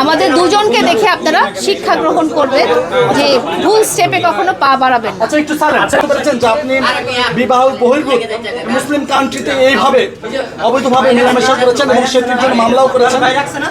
আমাদের দুজনকে দেখে আপনারা শিক্ষা গ্রহণ করবেন যে ভুল স্টেপে কখনো পা বাড়াবেন আচ্ছা একটু স্যার বুঝতে পেরেছেন যে আপনি বিবাহ বহির্ভূত মুসলিম কান্ট্রিতে এইভাবে অবৈধভাবে মেলামেশা করেছেন এবং সেটির জন্য মামলাও করেছেন।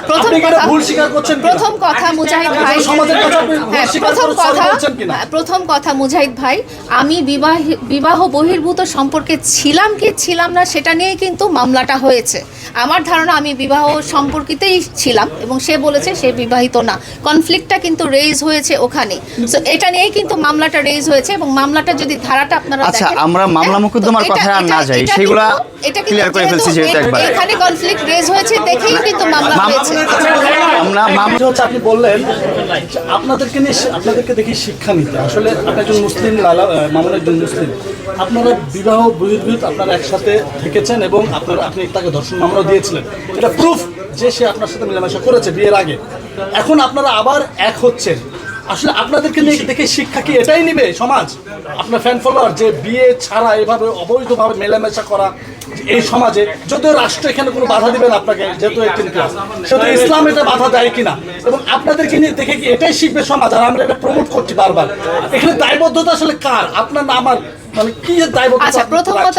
প্রথম আপনি কথা ভুল স্বীকার করছেন প্রথম কথা মুজাহিদ ভাই সমাজের কাছে আপনি ভুল হ্যাঁ প্রথম কথা বলছেন? হ্যাঁ, প্রথম কথা মুজাহিদ ভাই আমি বিবাহ বিবাহ বহির্ভূত সম্পর্কে ছিলাম কি ছিলাম না সেটা নিয়ে কিন্তু মামলাটা হয়েছে। আমার ধারণা আমি বিবাহ সম্পর্কিতেই ছিলাম এবং সে বলেছে সে বিবাহিত না। কনফ্লিক্টটা কিন্তু রেজ হয়েছে ওখানে। সো এটা নিয়েই কিন্তু মামলাটা রেজ হয়েছে এবং মামলাটা যদি ধারাটা আপনারা আচ্ছা, আমরা মামলা হ্যাঁ, মোকদ্দমার তো আর না যাই, এটা সেগুলা এটা clear করে ফেলছি যেহেতু যেহেতু একবার। এখানে কনফ্লিক্ট রেজ হয়েছে দেখেই কিন্তু মামলা হয়েছে। আমরা মামলা হচ্ছে আপনি বললেন যে আপনাদেরকে নিয়ে আপনাদেরকে দেখি শিক্ষা নিতে। আসলে আপনি একজন মুসলিম লালা মামুন একজন মুসলিম। আপনারা বিবাহ বহির্ভূত আপনারা একসাথে থেকেছেন এবং আপনারা আপনি তাকে ধর্ষণ মামলাও দিয়েছিলেন। এটা প্রুফ যে সে আপনার সাথে মেলামেশা করেছে বিয়ের আগে, এখন আপনারা আবার এক হচ্ছেন। আসলে আপনাদেরকে দেখে শিক্ষা কি এটাই নিবে সমাজ? আপনার ফ্যান ফলোয়ার যে বিয়ে ছাড়া এভাবে অবৈধভাবে মেলামেশা করা এই সমাজে, যদিও রাষ্ট্র এখানে কোনো বাধা দিবেন আপনাকে, যেহেতু এইটিন ক্লাস সেহেতু ইসলাম এটা বাধা দেয় কিনা? এবং আপনাদেরকে নিয়ে দেখে কি এটাই শিখবে সমাজ? আর আমরা এটা প্রমোট করছি বারবার। এখানে দায়বদ্ধতা আসলে কার? আপনার না, আমার মানে আচ্ছা প্রথমত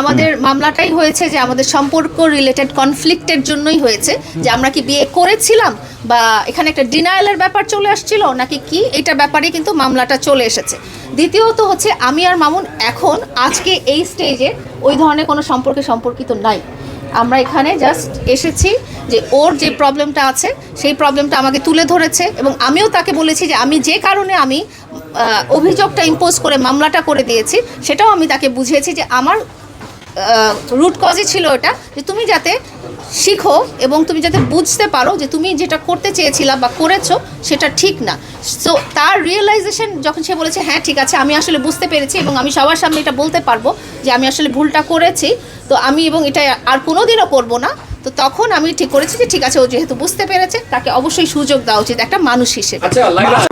আমাদের মামলাটাই হয়েছে যে আমাদের সম্পর্ক রিলেটেড কনফ্লিক্টের জন্যই হয়েছে যে আমরা কি বিয়ে করেছিলাম বা এখানে একটা ডিনায়ালের ব্যাপার চলে আসছিল নাকি কি? এটা ব্যাপারে কিন্তু মামলাটা চলে এসেছে। দ্বিতীয়ত হচ্ছে আমি আর মামুন এখন আজকে এই স্টেজে ওই ধরনের কোনো সম্পর্কে সম্পর্কিত নাই। আমরা এখানে জাস্ট এসেছি যে ওর যে প্রবলেমটা আছে সেই প্রবলেমটা আমাকে তুলে ধরেছে এবং আমিও তাকে বলেছি যে আমি যে কারণে আমি অভিযোগটা ইম্পোজ করে মামলাটা করে দিয়েছি, সেটাও আমি তাকে বুঝিয়েছি যে আমার রুট কজই ছিল এটা, যে তুমি যাতে শিখো এবং তুমি যাতে বুঝতে পারো যে তুমি যেটা করতে চেয়েছিলা বা করেছ সেটা ঠিক না। সো তার রিয়েলাইজেশন যখন সে বলেছে হ্যাঁ ঠিক আছে, আমি আসলে বুঝতে পেরেছি এবং আমি সবার সামনে এটা বলতে পারব যে আমি আসলে ভুলটা করেছি, তো আমি এবং এটা আর কোনোদিনও করব না। তো তখন আমি ঠিক করেছি যে ঠিক আছে ও যেহেতু বুঝতে পেরেছে তাকে অবশ্যই সুযোগ দেওয়া উচিত একটা মানুষ হিসেবে।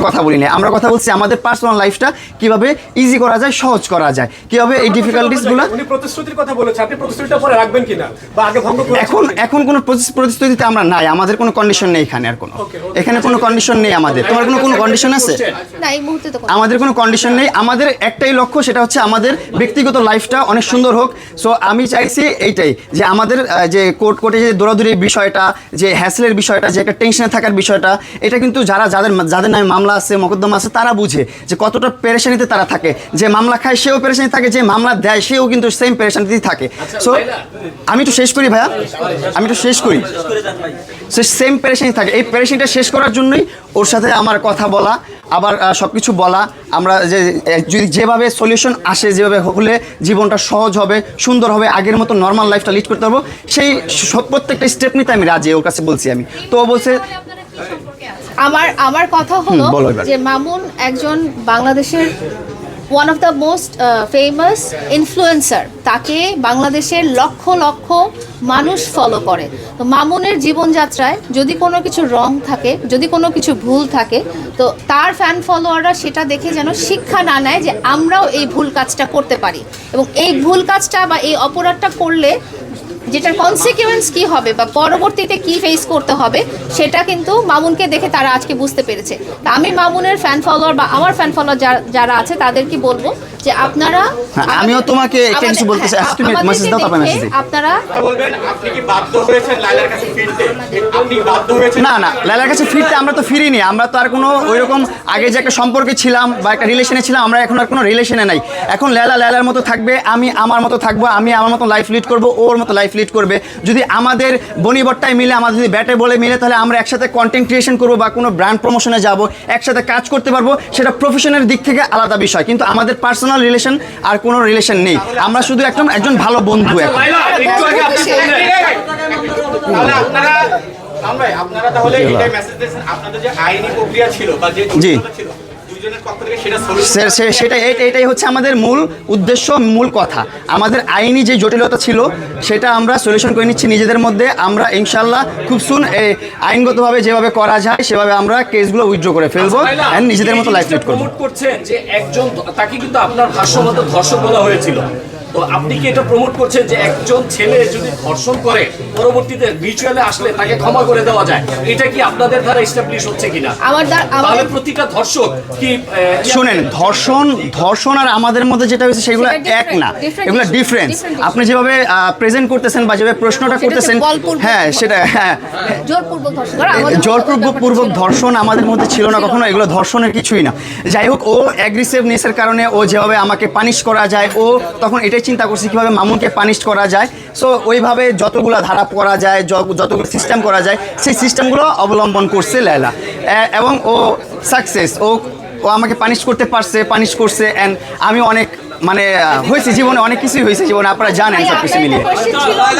কথা বলি না আমরা কথা বলছি আমাদের পার্সোনাল লাইফটা কীভাবে ইজি করা যায় সহজ করা যায় কীভাবে এই ডিফিকাল্টিসগুলো উনি প্রতিশ্রুতির কথা বলেছে আপনি প্রতিশ্রুতিটা পরে রাখবেন কিনা? বা আগে ভঙ্গ করেছেন এখন এখন কোনো প্রতিশ্রুতিতে আমরা নাই আমাদের কোনো কন্ডিশন নেই এখানে আর কোনো। এখানে কোনো কন্ডিশন নেই আমাদের। তোমার কোনো কোনো কন্ডিশন আছে? না এই মুহূর্তে তো আমাদের কোনো কন্ডিশন নেই। আমাদের একটাই লক্ষ্য সেটা হচ্ছে আমাদের ব্যক্তিগত লাইফটা অনেক সুন্দর হোক। সো আমি চাইছি এইটাই যে আমাদের যে কোর্ট কোর্টে যে দৌড়াদৌড়ির বিষয়টা যে হ্যাসেলের বিষয়টা যে একটা টেনশনে থাকার বিষয়টা এটা কিন্তু যারা যাদের যাদের নামে মামলা আছে মকদ্দমা আছে তারা বুঝে যে কতটা পেরেশানিতে তারা থাকে। যে মামলা খায় সেও পেরেশানি থাকে যে মামলা দেয় সেও কিন্তু সেম পেরেশানিতেই থাকে। সো আমি একটু শেষ করি ভাইয়া। আমি একটু শেষ করি। সে সেম পেরেশানি থাকে। এই পেরেশানিটা শেষ করার জন্যই ওর সাথে আমার কথা বলা আবার সব কিছু বলা আমরা যে যদি যেভাবে সলিউশন আসে যেভাবে হলে জীবনটা সহজ হবে সুন্দর হবে আগের মতো নর্মাল লাইফটা লিড করতে পারব সেই প্রত্যেকটা স্টেপ নিতে আমি রাজি ওর কাছে বলছি আমি। তো ও বলছে আমার আমার কথা হলো যে মামুন একজন বাংলাদেশের one of the most famous influencer তাকে বাংলাদেশের লক্ষ লক্ষ মানুষ ফলো করে। তো মামুনের জীবনযাত্রায় যদি কোনো কিছু রং থাকে, যদি কোনো কিছু ভুল থাকে, তো তার ফ্যান ফলোয়াররা সেটা দেখে যেন শিক্ষা না নেয় যে আমরাও এই ভুল কাজটা করতে পারি। এবং এই ভুল কাজটা বা এই অপরাধটা করলে যেটার কনসিকুয়েন্স কি হবে বা পরবর্তীতে কি ফেস করতে হবে সেটা কিন্তু মামুনকে দেখে তারা আজকে বুঝতে পেরেছে। তা আমি মামুনের ফ্যান ফলোয়ার বা আমার ফ্যান ফলোয়ার যারা আছে তাদেরকে বলব যে আপনারা হ্যাঁ, আমিও তোমাকে একটা কিছু বলতে চাই। message দাও, তারপর দেখে আপনারা বলবেন? আপনি কি বাধ্য হয়েছেন লাইলার কাছে ফিরতে? আপনি বাধ্য হয়েছেন না না লালার কাছে ফিরতে আমরা তো ফিরিনি। আমরা তো আর কোনো ওইরকম আগে যে একটা সম্পর্কে ছিলাম বা একটা রিলেশনে ছিলাম আমরা এখন আর কোনো রিলেশনে নাই। এখন লেলা লেলার মতো থাকবে আমি আমার মতো থাকব আমি আমার মতো লাইফ লিড করব ওর মতো লাইফ লিড করবে। যদি আমাদের বনিবট্টায় মিলে আমাদের যদি ব্যাটে বলে মিলে তাহলে আমরা একসাথে কন্টেন্ট ক্রিয়েশন করব বা কোনো ব্র্যান্ড প্রমোশনে যাব একসাথে কাজ করতে পারব সেটা প্রফেশনের দিক থেকে আলাদা বিষয়। কিন্তু আমাদের পার্সোনাল রিলেশন আর কোনো রিলেশন নেই। আমরা শুধু একজন একজন ভালো বন্ধু বললেন। তাহলে আপনারা তাহলে এটাই মেসেজ দিয়েছেন। আপনাদের যে আইনি প্রক্রিয়া ছিল বা যে জি। ছিল সেটা এটাই হচ্ছে আমাদের মূল উদ্দেশ্য মূল কথা। আমাদের আইনি যে জটিলতা ছিল সেটা আমরা সলিউশন করে নিচ্ছি নিজেদের মধ্যে। আমরা ইনশাল্লাহ খুব সুন আইনগতভাবে যেভাবে করা যায় সেভাবে আমরা কেসগুলো উইথড্র করে ফেলব and নিজেদের মতো লাইফ লিড করব। করছেন যে একজন তাকে কিন্তু আপনার ভাষ্যমত ধর্ষক বলা হয়েছিল। তো আপনি কি এটা প্রমোট করছেন যে একজন ছেলে যদি ধর্ষণ করে পরবর্তীতে রিচুয়ালে আসলে তাকে ক্ষমা করে দেওয়া যায়? এটা কি আপনাদের দ্বারা এস্টাবলিশ হচ্ছে কিনা? আমার তাহলে প্রতিটা ধর্ষক কি শুনেন ধর্ষণ ধর্ষণ আর আমাদের মধ্যে যেটা হয়েছে সেগুলো এক না। এগুলো ডিফারেন্স আপনি যেভাবে প্রেজেন্ট করতেছেন বা যেভাবে প্রশ্নটা করতেছেন হ্যাঁ সেটা হ্যাঁ। জোরপূর্বক ধর্ষণ। আমাদের মধ্যে পূর্বক ছিল না। ধর্ষণ আমাদের মধ্যে ছিল না কখনো এগুলো ধর্ষণের কিছুই না। যাই হোক ও অ্যাগ্রেসিভনেসের কারণে ও যেভাবে আমাকে পানিশ করা যায় ও তখন এটাই চিন্তা করছি কীভাবে মামুনকে পানিশ করা যায়। সো ওইভাবে যতগুলো ধারা করা যায় যতগুলো সিস্টেম করা যায়, সেই সিস্টেমগুলো অবলম্বন করছে লাইলা এবং ও সাকসেস ও ও আমাকে পানিশ করতে পারছে পানিশ করছে অ্যান্ড আমি অনেক মানে হয়েছে জীবনে অনেক কিছুই হয়েছে জীবনে আপনারা জানেন সব কিছু মিলিয়ে।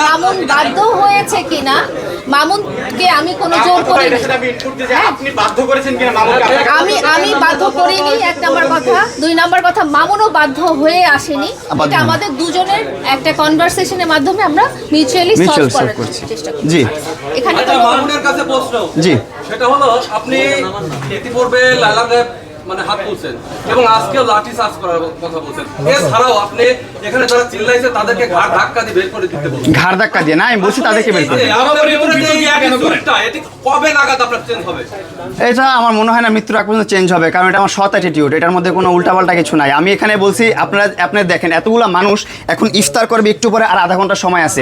মামুন বাধ্য হয়েছে কিনা? মামুনকে আমি কোনো জোর করি আমি input দিই যে আপনি বাধ্য করেছেন কিনা মামুনকে? আপনাকে আমি আমি বাধ্য করিনি এক নাম্বার কথা। দুই নাম্বার কথা মামুনও বাধ্য হয়ে আসেনি। এটা আমাদের দুজনের একটা কনভারসেশনের মাধ্যমে আমরা মিউচুয়ালি সলভ করার করছি। চেষ্টা করছি। জি। এখানে আচ্ছা মামুনের কাছে প্রশ্ন। জি। সেটা হলো আপনি ইতিপূর্বে লালাকে মানে হাত তুলছেন। এবং আজকেও লাঠি চার্জ করার কথা বলছেন। এছাড়াও আপনি এখানে যারা চিল্লাইছে তাদেরকে ঘাট ধাক্কা দিয়ে বের করে দিতে বলছেন ঘাড় ধাক্কা দিয়ে না? আমি বলছি তাদেরকে বের করে কবে নাগাদ আপনার চেঞ্জ হবে? এটা আমার মনে হয় না মৃত্যুর আগ পর্যন্ত চেঞ্জ হবে কারণ এটা আমার সৎ অ্যাটিটিউড এটার মধ্যে কোনো উল্টাপাল্টা কিছু নাই। আমি এখানে বলছি আপনারা আপনারা দেখেন এতগুলো মানুষ এখন ইফতার করবে একটু পরে আর আধা ঘণ্টা সময় আছে।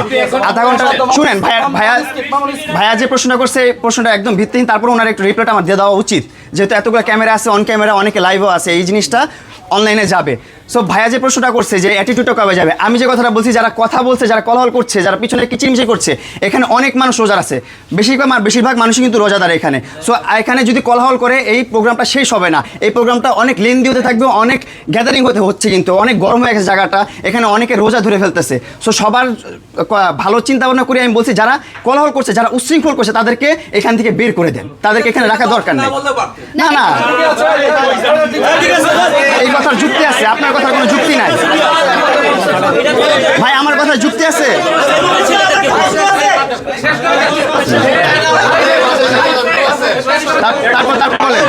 আধা ঘণ্টা শুনেন ভাইয়া ভাইয়া ভাইয়া যে প্রশ্নটা করছে প্রশ্নটা একদম ভিত্তিহীন তারপর ওনার একটু রিপ্লাইটা আমার দিয়ে দেওয়া উচিত। যেহেতু এতগুলো ক্যামেরা আছে অন ক্যামেরা অনেকে লাইভও আছে এই জিনিসটা অনলাইনে যাবে সো ভাইয়া যে প্রশ্নটা করছে যে অ্যাটিটিউডটা কবে যাবে আমি যে কথাটা বলছি যারা কথা বলছে যারা কলহল করছে যারা পিছনে কিচিমিচি করছে এখানে অনেক মানুষ রোজার আছে বেশিরভাগ বেশিরভাগ মানুষই কিন্তু রোজাদার এখানে সো এখানে যদি কলহল করে এই প্রোগ্রামটা শেষ হবে না এই প্রোগ্রামটা অনেক লেন্দি হতে থাকবে অনেক গ্যাদারিং হতে হচ্ছে কিন্তু অনেক গরম হয়ে গেছে জায়গাটা এখানে অনেকে রোজা ধরে ফেলতেছে সো সবার ভালো চিন্তা ভাবনা করে আমি বলছি যারা কলহল করছে যারা উশৃঙ্খল করছে তাদেরকে এখান থেকে বের করে দেন তাদেরকে এখানে রাখা দরকার নেই না না এই কথার যুক্তি আছে আপনার কথা কোনো যুক্তি নাই। ভাই আমার কথা যুক্তি আছে? তার- তারপর তারপর বলেন।